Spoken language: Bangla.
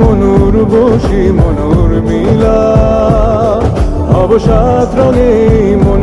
মনুর বসি মনুর মিলা। অবসাদ রঙে মন